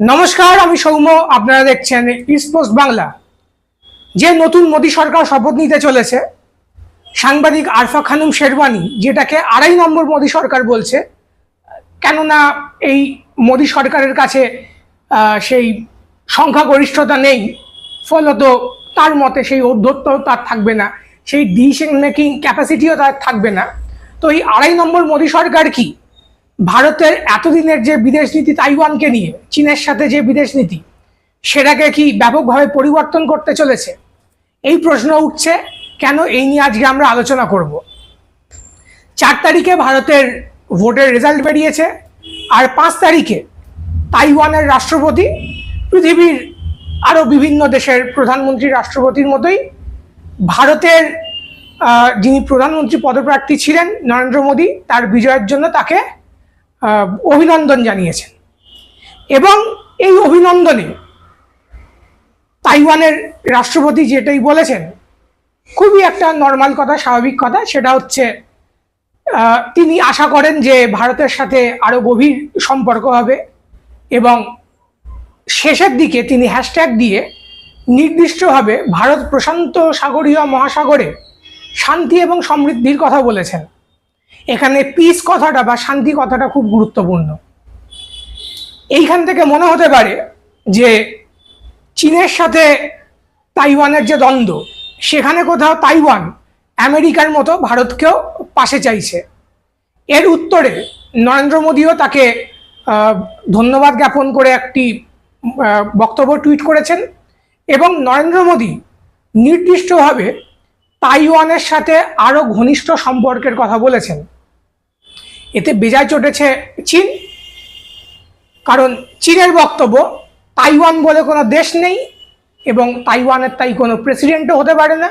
নমস্কার, আমি সৌম্য। আপনারা দেখছেন ইস্ট পোস্ট বাংলা যে নতুন মোদী সরকার শপথ নিতে চলেছে, সাংবাদিক আরফা খানুম শেরবানি যেটাকে আড়াই নম্বর মোদী সরকার বলছে, কেননা এই মোদী সরকারের কাছে সেই সংখ্যাগরিষ্ঠতা নেই, ফলত তার মতে সেই ঔদ্ধত্য তার থাকবে না, সেই ডিসিশন মেকিং ক্যাপাসিটিও তার থাকবে না। তো এই আড়াই নম্বর মোদী সরকার কি? ভারতের এতদিনের যে বিদেশ নীতি তাইওয়ানকে নিয়ে, চীনের সাথে যে বিদেশ নীতি, সেটাকে কি ব্যাপকভাবে পরিবর্তন করতে চলেছে? এই প্রশ্ন উঠছে, কেন এই নিয়ে আজকে আমরা আলোচনা করব? চার তারিখে ভারতের ভোটের রেজাল্ট বেরিয়েছে, আর পাঁচ তারিখে তাইওয়ানের রাষ্ট্রপতি, পৃথিবীর আরও বিভিন্ন দেশের প্রধানমন্ত্রী রাষ্ট্রপতির মতোই, ভারতের যিনি প্রধানমন্ত্রী পদপ্রার্থী ছিলেন, নরেন্দ্র মোদী, তার বিজয়ের জন্য তাকে অভিনন্দন জানিয়েছেন। এবং এই অভিনন্দনে তাইওয়ানের রাষ্ট্রপতি যেটাই বলেছেন, খুবই একটা নর্মাল কথা, স্বাভাবিক কথা, সেটা হচ্ছে তিনি আশা করেন যে ভারতের সাথে আরও গভীর সম্পর্ক হবে এবং শেষের দিকে তিনি হ্যাশট্যাগ দিয়ে নির্দিষ্টভাবে ভারত প্রশান্ত সাগরীয় মহাসাগরে শান্তি এবং সমৃদ্ধির কথা বলেছেন। এখানে পিস কথাটা বা শান্তি কথাটা খুব গুরুত্বপূর্ণ। এইখান থেকে মনে হতে পারে যে চীনের সাথে তাইওয়ানের যে দ্বন্দ্ব, সেখানে কোথাও তাইওয়ান আমেরিকার মতো ভারতকেও পাশে চাইছে। এর উত্তরে নরেন্দ্র মোদীও তাকে ধন্যবাদ জ্ঞাপন করে একটি বক্তব্য টুইট করেছেন এবং নরেন্দ্র মোদী নির্দিষ্টভাবে তাইওয়ানের সাথে আরও ঘনিষ্ঠ সম্পর্কের কথা বলেছেন। এতে বেজায় চটেছে চীন। কারণ চীনের বক্তব্য, তাইওয়ান বলে কোনো দেশ নেই এবং তাইওয়ানের তাই কোনো প্রেসিডেন্টও হতে পারে না।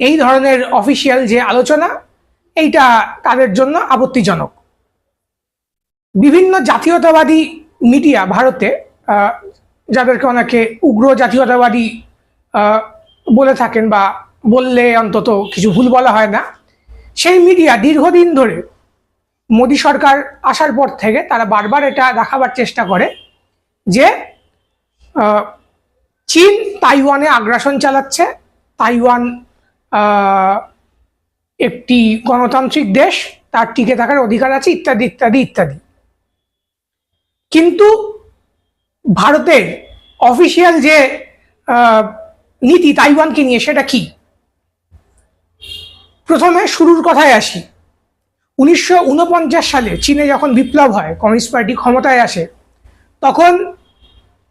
এই ধরনের অফিসিয়াল যে আলোচনা, এইটা তাদের জন্য আপত্তিজনক। বিভিন্ন জাতীয়তাবাদী মিডিয়া ভারতে যাদেরকে অনেকে উগ্র জাতীয়তাবাদী বলে থাকেন বা বললে অন্তত কিছু ভুল বলা হয় না। সেই মিডিয়া দীর্ঘদিন ধরে মোদী সরকার আসার পর থেকে তারা বারবার এটা দেখাবার চেষ্টা করে যে চীন তাইওয়ানে আগ্রাসন চালাচ্ছে। তাইওয়ান একটি গণতান্ত্রিক দেশ, তার টিকে থাকার অধিকার আছে, ইত্যাদি ইত্যাদি ইত্যাদি। কিন্তু ভারতের অফিসিয়াল যে নীতি তাইওয়ানকে নিয়ে সেটা কি? প্রথমে শুরুর কথায় আসি। উনিশশো ঊনপঞ্চাশ সালে চীনে যখন বিপ্লব হয়, কমিউনিস্ট পার্টি ক্ষমতায় আসে, তখন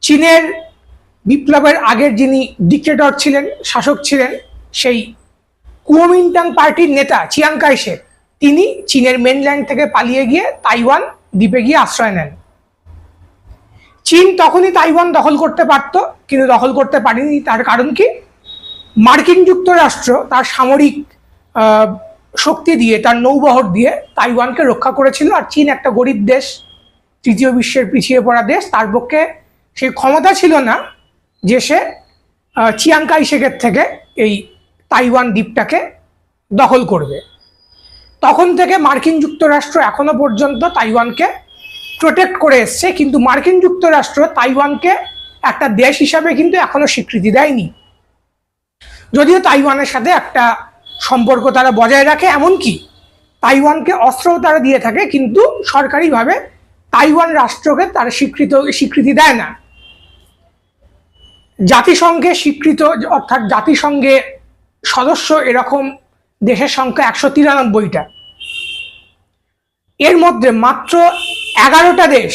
চীনের বিপ্লবের আগের যিনি ডিক্টেটর ছিলেন, শাসক ছিলেন, সেই কুয়োমিন্টাং পার্টির নেতা চিয়াং কাইশে তিনি চীনের মেনল্যান্ড থেকে পালিয়ে গিয়ে তাইওয়ান দ্বীপে গিয়ে আশ্রয় নেন। চীন তখনই তাইওয়ান দখল করতে পারত, কিন্তু দখল করতে পারেনি। তার কারণ কি? মার্কিন যুক্তরাষ্ট্র তার সামরিক শক্তি দিয়ে, তার নৌবহর দিয়ে তাইওয়ানকে রক্ষা করেছিল আর চীন একটা গরিব দেশ, তৃতীয় বিশ্বের পিছিয়ে পড়া দেশ, তার পক্ষে সেই ক্ষমতা ছিল না যে সে চিয়াংকাই চিয়াং শেখের থেকে এই তাইওয়ান দ্বীপটাকে দখল করবে। তখন থেকে মার্কিন যুক্তরাষ্ট্র এখনও পর্যন্ত তাইওয়ানকে প্রোটেক্ট করে এসছে, কিন্তু মার্কিন যুক্তরাষ্ট্র তাইওয়ানকে একটা দেশ হিসাবে কিন্তু এখনও স্বীকৃতি দেয়নি। যদিও তাইওয়ানের সাথে একটা সম্পর্ক তারা বজায় রাখে, এমনকি তাইওয়ানকে অস্ত্রও তারা দিয়ে থাকে, কিন্তু সরকারিভাবে তাইওয়ান রাষ্ট্রকে তারা স্বীকৃত, স্বীকৃতি দেয় না। জাতিসংঘে স্বীকৃত, অর্থাৎ জাতিসংঘে সদস্য এরকম দেশের সংখ্যা একশো তিরানব্বইটা। এর মধ্যে মাত্র এগারোটা দেশ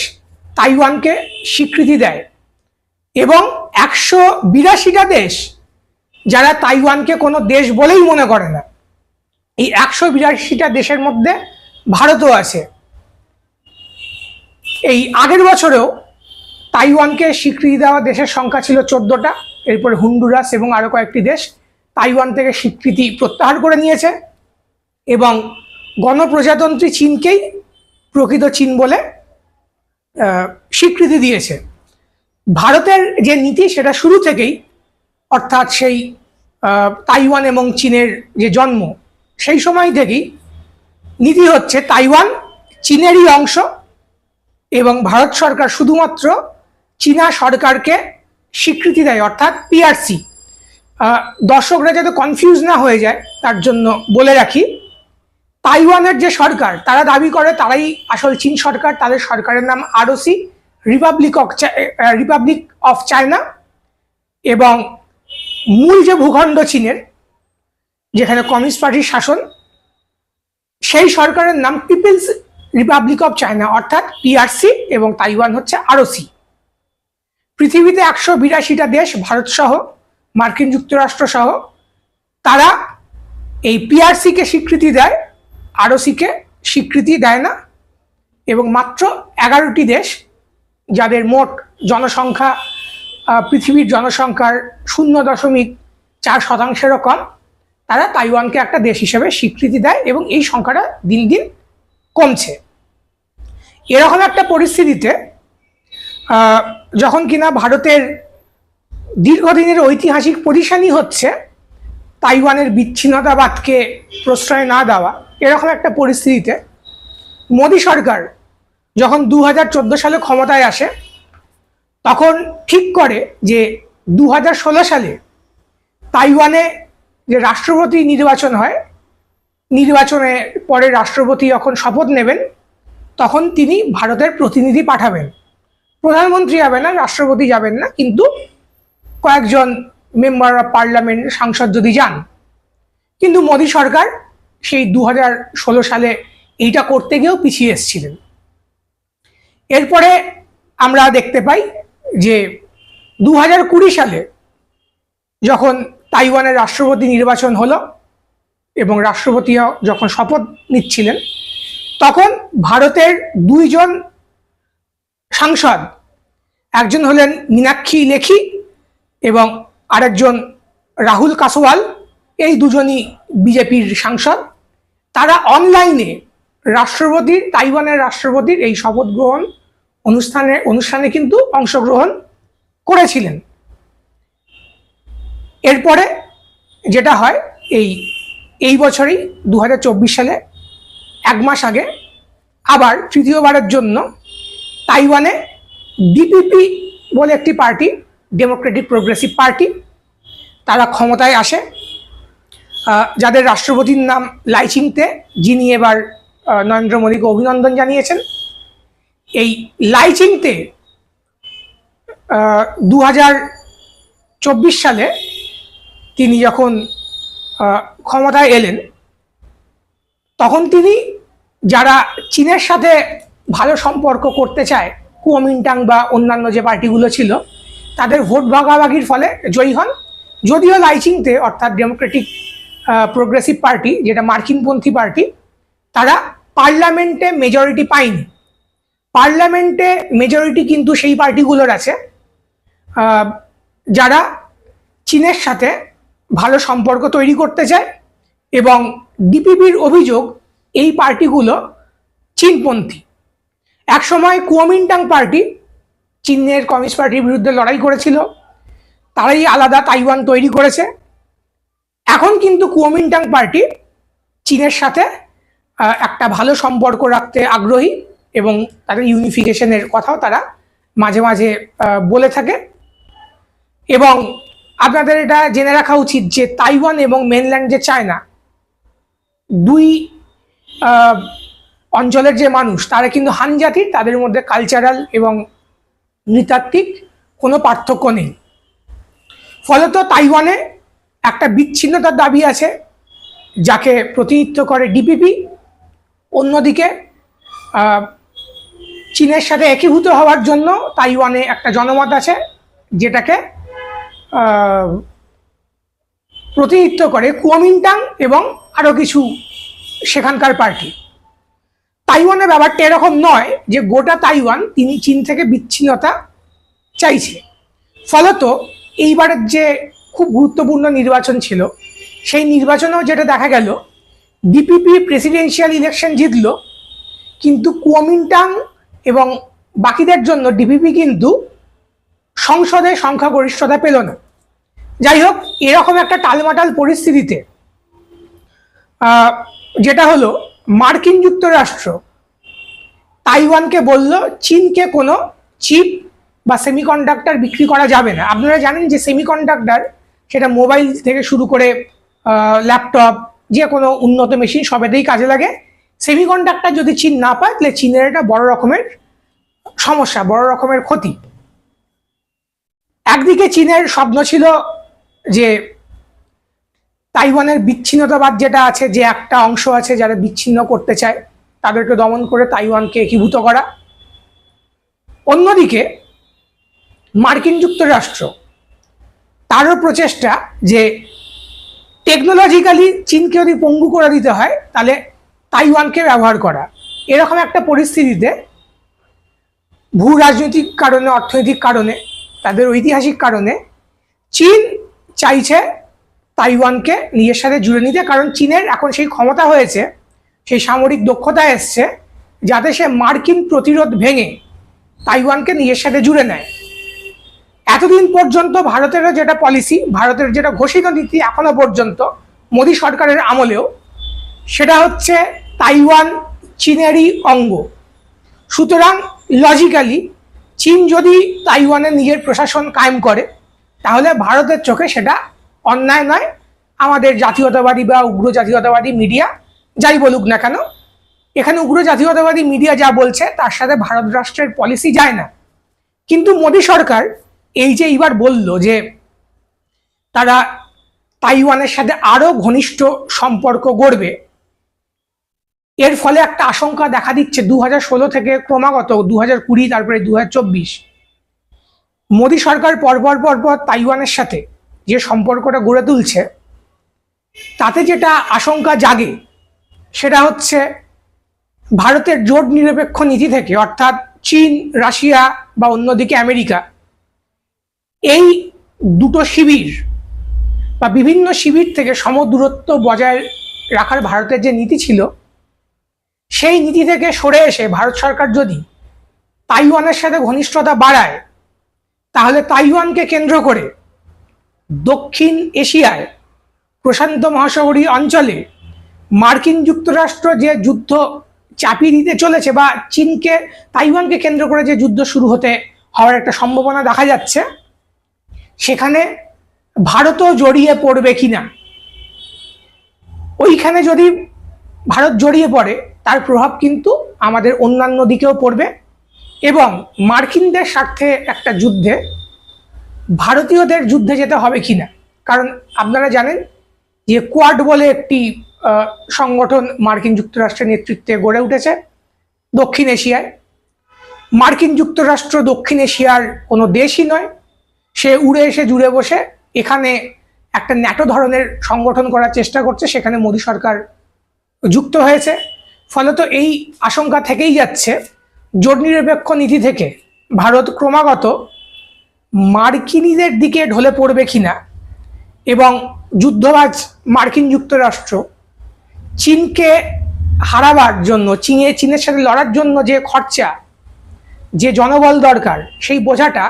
তাইওয়ানকে স্বীকৃতি দেয় এবং একশো বিরাশিটা দেশ যারা তাইওয়ানকে কোনো দেশ বলেই মনে করে না। এই একশো বিরাশিটা দেশের মধ্যে ভারতও আছে। এই আগের বছরেও তাইওয়ানকে স্বীকৃতি দেওয়া দেশের সংখ্যা ছিল চোদ্দোটা, এরপরে হুন্ডুরাস এবং আরও কয়েকটি দেশ তাইওয়ান থেকে স্বীকৃতি প্রত্যাহার করে নিয়েছে এবং গণপ্রজাতন্ত্রী চীনকেই প্রকৃত চীন বলে স্বীকৃতি দিয়েছে। ভারতের যে নীতি, সেটা শুরু থেকেই অর্থাৎ সেই তাইওয়ান এবং চীনের যে জন্ম, সেই সময় থেকেই নীতি হচ্ছে তাইওয়ান চীনেরই অংশ এবং ভারত সরকার শুধুমাত্র চীনা সরকারকে স্বীকৃতি দেয়, অর্থাৎ পিআরসি দর্শকরা যাতে কনফিউজ না হয়ে যায়, তার জন্য বলে রাখি, তাইওয়ানের যে সরকার, তারা দাবি করে তারাই আসল চীন সরকার, তাদের সরকারের নাম ROC republic of republic of China এবং মূল যে ভূখণ্ড চীনের, যেখানে কমিউনিস্ট পার্টির শাসন, সেই সরকারের নাম পিপলস রিপাবলিক অফ চায়না, অর্থাৎ পিআরসি এবং তাইওয়ান হচ্ছে আরওসি। পৃথিবীতে একশো বিরাশিটা দেশ, ভারত সহ, মার্কিন যুক্তরাষ্ট্র সহ, তারা এই পিআরসিকে স্বীকৃতি দেয়, আরওসিকে স্বীকৃতি দেয় না, এবং মাত্র এগারোটি দেশ, যাদের মোট জনসংখ্যা পৃথিবীর জনসংখ্যার শূন্য দশমিক চার শতাংশেরও কম, তারা তাইওয়ানকে একটা দেশ হিসেবে স্বীকৃতি দেয় এবং এই সংখ্যাটা দিন দিন কমছে। এরকম একটা পরিস্থিতিতে যখন কিনা ভারতের দীর্ঘদিনের ঐতিহাসিক পজিশনই হচ্ছে, তাইওয়ানের বিচ্ছিন্নতাবাদকে প্রশ্রয় না দেওয়া, এরকম একটা পরিস্থিতিতে মোদী সরকার যখন দু হাজার চোদ্দ সালে ক্ষমতায় আসে তখন ঠিক করে যে দু হাজার ষোলো সালে তাইওয়ানে যে রাষ্ট্রপতি নির্বাচন হয়, নির্বাচনে পরে রাষ্ট্রপতি যখন শপথ নেবেন, তখন তিনি ভারতের প্রতিনিধি পাঠাবেন। প্রধানমন্ত্রী যাবেন না, রাষ্ট্রপতি যাবেন না, কিন্তু কয়েকজন মেম্বার অফ পার্লামেন্ট সাংসদ যদি যান। কিন্তু মোদী সরকার সেই দু হাজার ষোলো সালে এইটা করতে গিয়েও পিছিয়ে এসেছিলেন। এরপরে আমরা দেখতে পাই যে দু হাজার কুড়ি সালে যখন তাইওয়ানের রাষ্ট্রপতি নির্বাচন হলো এবং রাষ্ট্রপতি যখন শপথ নিচ্ছিলেন, তখন ভারতের দুইজন সাংসদ, একজন হলেন মীনাক্ষী লেখি এবং আরেকজন রাহুল কাসওয়াল, এই দুজনই বিজেপির সাংসদ। তারা অনলাইনে রাষ্ট্রপতির, তাইওয়ানের রাষ্ট্রপতির এই শপথ গ্রহণ অনুষ্ঠানে অনুষ্ঠানে কিন্তু অংশগ্রহণ করেছিলেন। এরপরে যেটা হয়, এই এই বছরই দু হাজার চব্বিশ সালে এক মাস আগে আবার তৃতীয়বারের জন্য তাইওয়ানে ডিপিপি বলে একটি পার্টি ডেমোক্রেটিক প্রোগ্রেসিভ পার্টি তারা ক্ষমতায় আসে। যাদের রাষ্ট্রপতির নাম লাইচিংতে, যিনি এবার নরেন্দ্র মোদীকে অভিনন্দন জানিয়েছেন। এই লাইচিংতে দু হাজার চব্বিশ সালে তিনি যখন ক্ষমতায় এলেন, তখন তিনি যারা চীনের সাথে ভালো সম্পর্ক করতে চায়, কুয়োমিন্টাং বা অন্যান্য যে পার্টিগুলো ছিল, তাদের ভোট ভাগাভাগির ফলে জয়ী হন। যদিও লাইচিংতে, অর্থাৎ ডেমোক্রেটিক প্রোগ্রেসিভ পার্টি যেটা মার্কিনপন্থী পার্টি, তারা পার্লামেন্টে মেজরিটি পায়নি। পার্লামেন্টে মেজরিটি কিন্তু সেই পার্টিগুলোর আছে। যারা চীনের সাথে ভালো সম্পর্ক তৈরি করতে চায় এবং ডিপিপির অভিযোগ এই পার্টিগুলো চীনপন্থী। একসময় কুয়োমিন্টাং পার্টি চীনের কমিউনিস্ট পার্টির বিরুদ্ধে লড়াই করেছিল। তারাই আলাদা তাইওয়ান তৈরি করেছে। এখন কিন্তু কুয়োমিন্টাং পার্টি চীনের সাথে একটা ভালো সম্পর্ক রাখতে আগ্রহী। এবং তাদের ইউনিফিকেশনের কথাও তারা মাঝে মাঝে বলে থাকে। এবং আপনাদের এটা জেনে রাখা উচিত যে তাইওয়ান এবং মেনল্যান্ড যে চায়না, দুই অঞ্চলের যে মানুষ, তারা কিন্তু হান জাতির, তাদের মধ্যে কালচারাল এবং নৃতাত্ত্বিক কোনো পার্থক্য নেই। ফলত তাইওয়ানে একটা বিচ্ছিন্নতার দাবি আছে, যাকে প্রতিনিধিত্ব করে ডিপিপি। অন্যদিকে চীনের সাথে একীভূত হওয়ার জন্য তাইওয়ানে একটা জনমত আছে, যেটাকে প্রতিনিধিত্ব করে কুয়ামিন্টাং এবং আরও কিছু সেখানকার পার্টি। তাইওয়ানের ব্যাপারটা এরকম নয় যে গোটা তাইওয়ান তিনি চীন থেকে বিচ্ছিন্নতা চাইছে। ফলত এইবারের যে খুব গুরুত্বপূর্ণ নির্বাচন ছিল, সেই নির্বাচনেও যেটা দেখা গেল, ডিপিপি প্রেসিডেন্সিয়াল ইলেকশন জিতলো, কিন্তু কুয়ামিন্টাং এবং বাকিদের জন্য ডিপিপি কিন্তু সংসদে সংখ্যাগরিষ্ঠতা পেল না। যাই হোক, এরকম একটা টালমাটাল পরিস্থিতিতে যেটা হলো মার্কিন যুক্তরাষ্ট্র তাইওয়ানকে বলল, চীনকে কোনো চিপ বা সেমিকন্ডাক্টর বিক্রি করা যাবে না। আপনারা জানেন যে সেমিকন্ডাক্টর সেটা মোবাইল থেকে শুরু করে ল্যাপটপ, যে কোনো উন্নত মেশিন সবেতেই কাজে লাগে। সেমিকন্ডাক্টর যদি চীন না পায়, তাহলে চীনের এটা বড় রকমের সমস্যা, বড় রকমের ক্ষতি। একদিকে চীনের স্বপ্ন ছিল যে তাইওয়ানের বিচ্ছিন্নতাবাদ যেটা আছে, যে একটা অংশ আছে যারা বিচ্ছিন্ন করতে চায়, তাদেরকে দমন করে তাইওয়ানকে একীভূত করা। অন্যদিকে মার্কিন যুক্তরাষ্ট্র, তারও প্রচেষ্টা যে টেকনোলজিক্যালি চীনকে যদি পঙ্গু করে দিতে হয়, তাহলে তাইওয়ানকে ব্যবহার করা। এরকম একটা পরিস্থিতিতে ভূ রাজনৈতিক কারণে, অর্থনৈতিক কারণে, তাদের ঐতিহাসিক কারণে চীন চাইছে তাইওয়ানকে নিজের সাথে জুড়ে নিতে, কারণ চীনের এখন সেই ক্ষমতা হয়েছে, সেই সামরিক দক্ষতা এসছে, যাতে সে মার্কিন প্রতিরোধ ভেঙে তাইওয়ানকে নিজের সাথে জুড়ে নেয়। এতদিন পর্যন্ত ভারতেরও যেটা পলিসি ভারতের যেটা ঘোষিত নীতি এখনও পর্যন্ত মোদী সরকারের আমলেও, সেটা হচ্ছে তাইওয়ান চীনেরই অঙ্গ। সুতরাং লজিক্যালি চীন যদি তাইওয়ানে নিজের প্রশাসন কায়েম করে, তাহলে ভারতের চোখে সেটা অন্যায় নয়। আমাদের জাতীয়তাবাদী বা উগ্র জাতীয়তাবাদী মিডিয়া যাই বলুক না কেন, এখানে উগ্র জাতীয়তাবাদী মিডিয়া যা বলছে, তার সাথে ভারত রাষ্ট্রের পলিসি যায় না। কিন্তু মোদী সরকার এই যে এইবার বলল যে তারা তাইওয়ানের সাথে আরও ঘনিষ্ঠ সম্পর্ক গড়বে এর ফলে একটা আশঙ্কা দেখা দিচ্ছে দু থেকে ক্রমাগত দু হাজার কুড়ি, তারপরে দু হাজার চব্বিশ। মোদী সরকার পরপর পরপর তাইওয়ানের সাথে যে সম্পর্কটা গড়ে তুলছে, তাতে যেটা আশঙ্কা জাগে, সেটা হচ্ছে ভারতের জোট নিরপেক্ষ নীতি থেকে, অর্থাৎ চীন, রাশিয়া বা অন্যদিকে আমেরিকা, এই দুটো শিবির বা বিভিন্ন শিবির থেকে সমদূরত্ব বজায় রাখার ভারতের যে নীতি ছিল সেই নীতি থেকে সরে এসে ভারত সরকার যদি তাইওয়ানের সাথে ঘনিষ্ঠতা বাড়ায়, তাহলে তাইওয়ানকে কেন্দ্র করে দক্ষিণ এশিয়ায় প্রশান্ত মহাসাগরীয় অঞ্চলে মার্কিন যুক্তরাষ্ট্র যে যুদ্ধ চাপিয়ে দিতে চলেছে বা চীনকে তাইওয়ানকে কেন্দ্র করে যে যুদ্ধ শুরু হতে হওয়ার একটা সম্ভাবনা দেখা যাচ্ছে, সেখানে ভারতও জড়িয়ে পড়বে কিনা? ওইখানে যদি ভারত জড়িয়ে পড়ে তার প্রভাব কিন্তু আমাদের অন্যান্য দিকেও পড়বে। এবং মার্কিনদের স্বার্থে একটা যুদ্ধে ভারতীয়দের যুদ্ধে যেতে হবে কিনা? কারণ আপনারা জানেন যে কোয়াড বলে একটি সংগঠন মার্কিন যুক্তরাষ্ট্রের নেতৃত্বে গড়ে উঠেছে দক্ষিণ এশিয়ায়। মার্কিন যুক্তরাষ্ট্র দক্ষিণ এশিয়ার কোনো দেশই নয়। সে উড়ে এসে জুড়ে বসে এখানে একটা ন্যাটো ধরনের সংগঠন করার চেষ্টা করছে। সেখানে মোদী সরকার যুক্ত হয়েছে। ফলত এই আশঙ্কা থেকেই যাচ্ছে জোট নিরপেক্ষ নীতি থেকে ভারত ক্রমাগত মার্কিনীদের দিকে ঢলে পড়বে কিনা এবং যুদ্ধবাজ মার্কিন যুক্তরাষ্ট্র চীনকে হারাবার জন্য, চীনে, চীনের সাথে লড়ার জন্য যে খরচা, যে জনবল দরকার, সেই বোঝাটা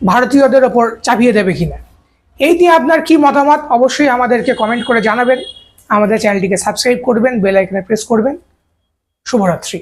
ভারতীয়দের ওপর চাপিয়ে দেবে কিনা। এই নিয়ে আপনার কি মতামত? অবশ্যই আমাদেরকে কমেন্ট করে জানাবেন। আমাদের চ্যানেলটিকে সাবস্ক্রাইব করবেন বেল আইকনে প্রেস করবেন। শুভরাত্রি।